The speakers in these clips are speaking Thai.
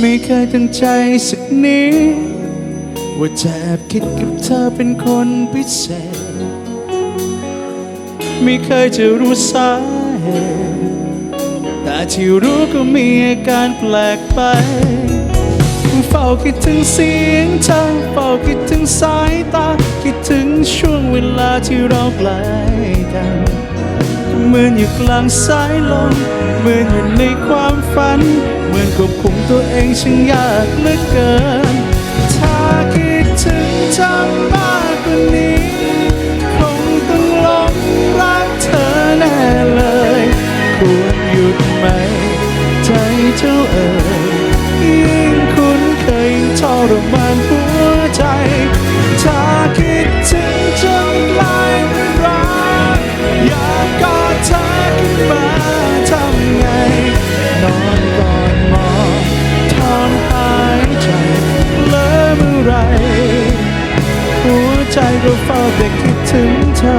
ไม่เคยตั้งใจสักนิดว่าจะแอบคิดกับเธอเป็นคนพิเศษ ไม่เคยจะรู้สาเหตุแต่ที่รู้ก็มีอาการแปลกไป เฝ้าคิดถึงเสียงเธอเฝ้าคิดถึงสายตา คิดถึงช่วงเวลาที่เราใกล้กันเหมือนอยู่กลางสายลมเหมือนอยู่ในความฝัน มือนควบคุมตัวเองช่างยากเหลือเกิน ถ้าคิดถึงจำมากกว่านี้ คงต้องหลงรักเธอแน่เลย ควรหยุดไหม ใจเจ้าเอ๋ยยิ่งคุ้นเคยทรมาน ใจก็เฝ้าแต่คิดถึงเธอ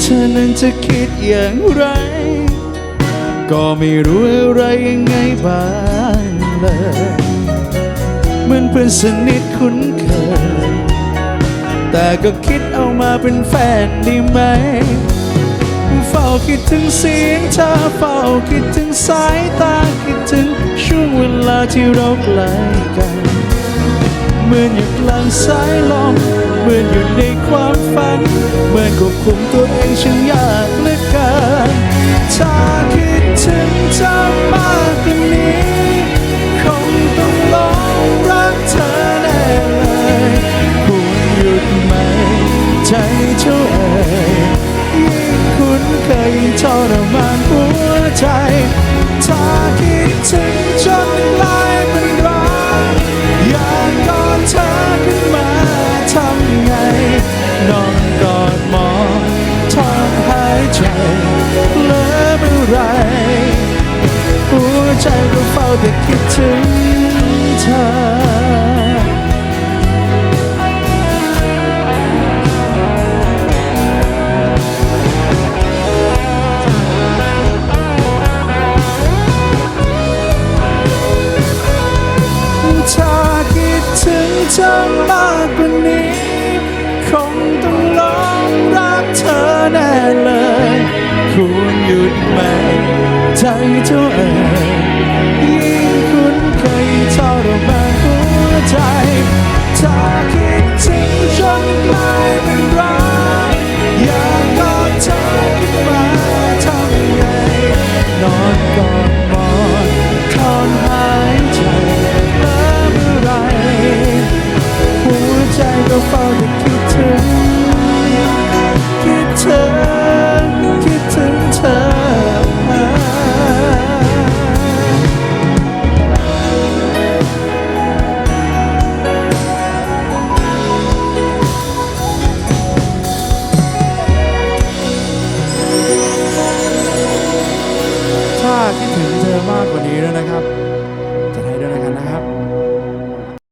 เธอนั้นจะคิดอย่างไร ก็ไม่รู้อะไรยังไงบ้างเลยเหมือนเพื่อนสนิทคุ้นเคย แต่ก็คิดเอามาเป็นแฟนด้ไหม เฝ้าคิดถึงเสียงเธอเฝ้าคิดถึงสายตาคิดถึงช่วงเวลาที่เราใกล้กันเหมือนอยู่กลางสายลมเหมือนอยู่ในความฝันเหมือนควบคุมตัวเองช่า ใจเหลือเมื่อไรหัวใจก็เฝ้าแต่คิดถึงเธอถ้าคิดถึงเธอมากกว่านี้ เลย มากกว่านี้แล้วนะครับ